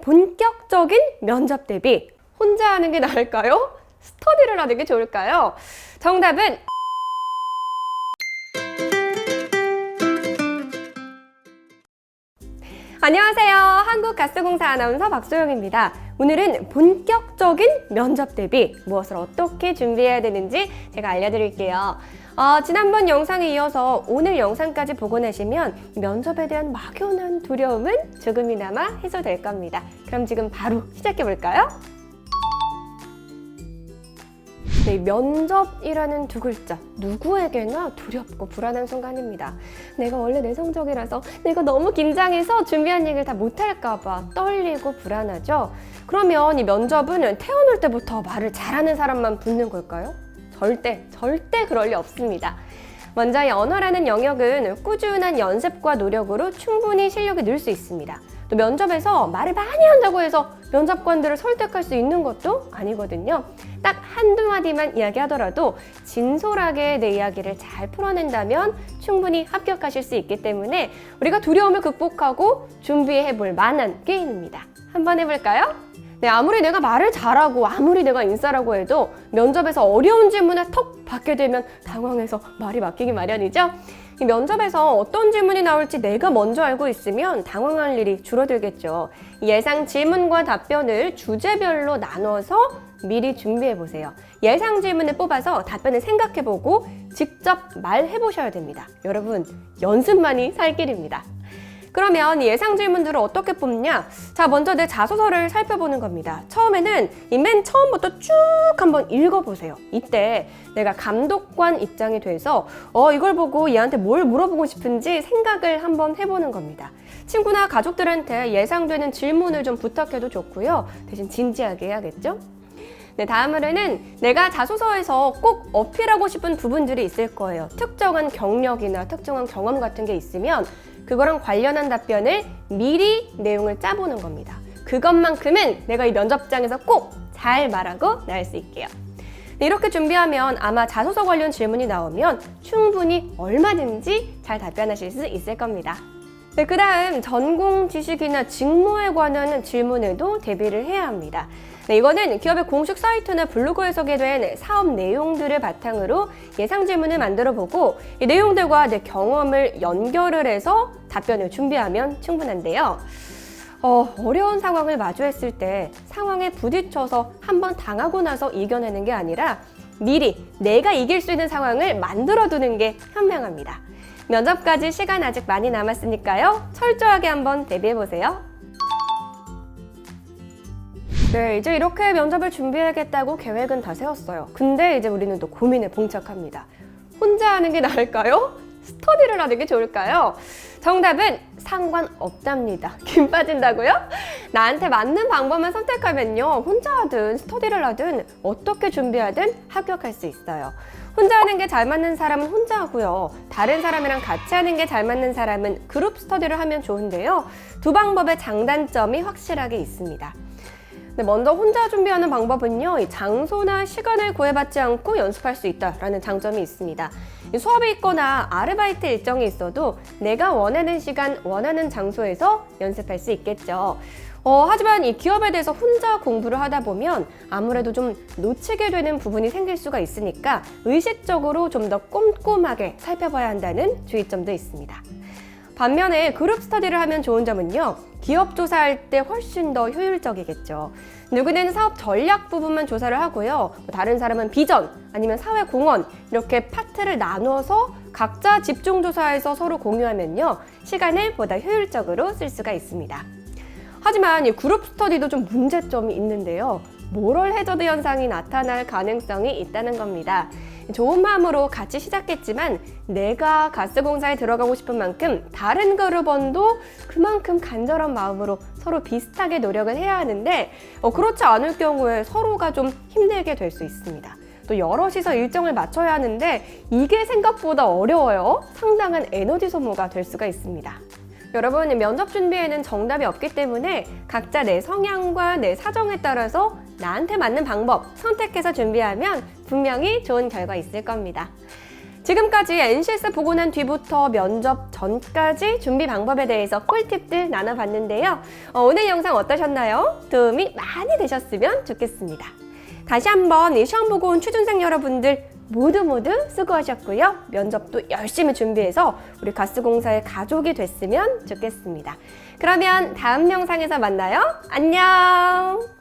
본격적인 면접 대비 혼자 하는 게 나을까요? 스터디를 하는 게 좋을까요? 정답은 안녕하세요. 한국가스공사 아나운서 박소영입니다. 오늘은 본격적인 면접 대비 무엇을 어떻게 준비해야 되는지 제가 알려드릴게요. 어, 지난번 영상에 이어서 오늘 영상까지 보고 나시면 면접에 대한 막연한 두려움은 조금이나마 해소될 겁니다. 그럼 지금 바로 시작해 볼까요? 네, 면접이라는 두 글자 누구에게나 두렵고 불안한 순간입니다. 내가 원래 내성적이라서 내가 너무 긴장해서 준비한 얘기를 다 못할까봐 떨리고 불안하죠. 그러면 이 면접은 태어날 때부터 말을 잘하는 사람만 붙는 걸까요? 절대 절대 그럴 리 없습니다. 먼저 이 언어라는 영역은 꾸준한 연습과 노력으로 충분히 실력이 늘 수 있습니다. 또 면접에서 말을 많이 한다고 해서 면접관들을 설득할 수 있는 것도 아니거든요. 딱 한두 마디만 이야기하더라도 진솔하게 내 이야기를 잘 풀어낸다면 충분히 합격하실 수 있기 때문에 우리가 두려움을 극복하고 준비해 볼 만한 게임입니다. 한번 해볼까요? 네, 아무리 내가 말을 잘하고 아무리 내가 인싸라고 해도 면접에서 어려운 질문을 턱 받게 되면 당황해서 말이 막히기 마련이죠. 이 면접에서 어떤 질문이 나올지 내가 먼저 알고 있으면 당황할 일이 줄어들겠죠. 예상 질문과 답변을 주제별로 나눠서 미리 준비해 보세요. 예상 질문을 뽑아서 답변을 생각해 보고 직접 말해 보셔야 됩니다. 여러분, 연습만이 살 길입니다. 그러면 예상 질문들을 어떻게 뽑냐? 자, 먼저 내 자소서를 살펴보는 겁니다. 처음에는 이 맨 처음부터 쭉 한번 읽어보세요. 이때 내가 감독관 입장이 돼서 어, 이걸 보고 얘한테 뭘 물어보고 싶은지 생각을 한번 해보는 겁니다. 친구나 가족들한테 예상되는 질문을 좀 부탁해도 좋고요. 대신 진지하게 해야겠죠? 네, 다음으로는 내가 자소서에서 꼭 어필하고 싶은 부분들이 있을 거예요. 특정한 경력이나 특정한 경험 같은 게 있으면 그거랑 관련한 답변을 미리 내용을 짜보는 겁니다. 그것만큼은 내가 이 면접장에서 꼭 잘 말하고 나올 수 있게요. 네, 이렇게 준비하면 아마 자소서 관련 질문이 나오면 충분히 얼마든지 잘 답변하실 수 있을 겁니다. 네, 그 다음 전공 지식이나 직무에 관한 질문에도 대비를 해야 합니다. 네, 이거는 기업의 공식 사이트나 블로그에 소개된 사업 내용들을 바탕으로 예상 질문을 만들어 보고 이 내용들과 내 경험을 연결을 해서 답변을 준비하면 충분한데요. 어, 어려운 상황을 마주했을 때 상황에 부딪혀서 한번 당하고 나서 이겨내는 게 아니라 미리 내가 이길 수 있는 상황을 만들어 두는 게 현명합니다. 면접까지 시간 아직 많이 남았으니까요. 철저하게 한번 대비해 보세요. 네, 이제 이렇게 면접을 준비해야겠다고 계획은 다 세웠어요. 근데 이제 우리는 또 고민에 봉착합니다. 혼자 하는 게 나을까요? 스터디를 하는 게 좋을까요? 정답은 상관없답니다. 김 빠진다고요? 나한테 맞는 방법만 선택하면요. 혼자 하든 스터디를 하든 어떻게 준비하든 합격할 수 있어요. 혼자 하는 게 잘 맞는 사람은 혼자 하고요. 다른 사람이랑 같이 하는 게 잘 맞는 사람은 그룹 스터디를 하면 좋은데요. 두 방법의 장단점이 확실하게 있습니다. 네, 먼저 혼자 준비하는 방법은요, 이 장소나 시간을 구애받지 않고 연습할 수 있다라는 장점이 있습니다. 이 수업이 있거나 아르바이트 일정이 있어도 내가 원하는 시간, 원하는 장소에서 연습할 수 있겠죠. 어, 하지만 이 기업에 대해서 혼자 공부를 하다 보면 아무래도 좀 놓치게 되는 부분이 생길 수가 있으니까 의식적으로 좀 더 꼼꼼하게 살펴봐야 한다는 주의점도 있습니다. 반면에 그룹 스터디를 하면 좋은 점은요. 기업 조사할 때 훨씬 더 효율적이겠죠. 누구는 사업 전략 부분만 조사를 하고요. 뭐 다른 사람은 비전 아니면 사회 공헌 이렇게 파트를 나눠서 각자 집중 조사해서 서로 공유하면요. 시간을 보다 효율적으로 쓸 수가 있습니다. 하지만 이 그룹 스터디도 좀 문제점이 있는데요. 모럴 해저드 현상이 나타날 가능성이 있다는 겁니다. 좋은 마음으로 같이 시작했지만 내가 가스공사에 들어가고 싶은 만큼 다른 그룹원도 그만큼 간절한 마음으로 서로 비슷하게 노력을 해야 하는데 어, 그렇지 않을 경우에 서로가 좀 힘들게 될 수 있습니다. 또 여럿이서 일정을 맞춰야 하는데 이게 생각보다 어려워요. 상당한 에너지 소모가 될 수가 있습니다. 여러분, 면접 준비에는 정답이 없기 때문에 각자 내 성향과 내 사정에 따라서 나한테 맞는 방법 선택해서 준비하면 분명히 좋은 결과 있을 겁니다. 지금까지 NCS 보고 난 뒤부터 면접 전까지 준비 방법에 대해서 꿀팁들 나눠봤는데요. 어, 오늘 영상 어떠셨나요? 도움이 많이 되셨으면 좋겠습니다. 다시 한번 이 시험 보고 온 취준생 여러분들 모두 모두 수고하셨고요. 면접도 열심히 준비해서 우리 가스공사의 가족이 됐으면 좋겠습니다. 그러면 다음 영상에서 만나요. 안녕!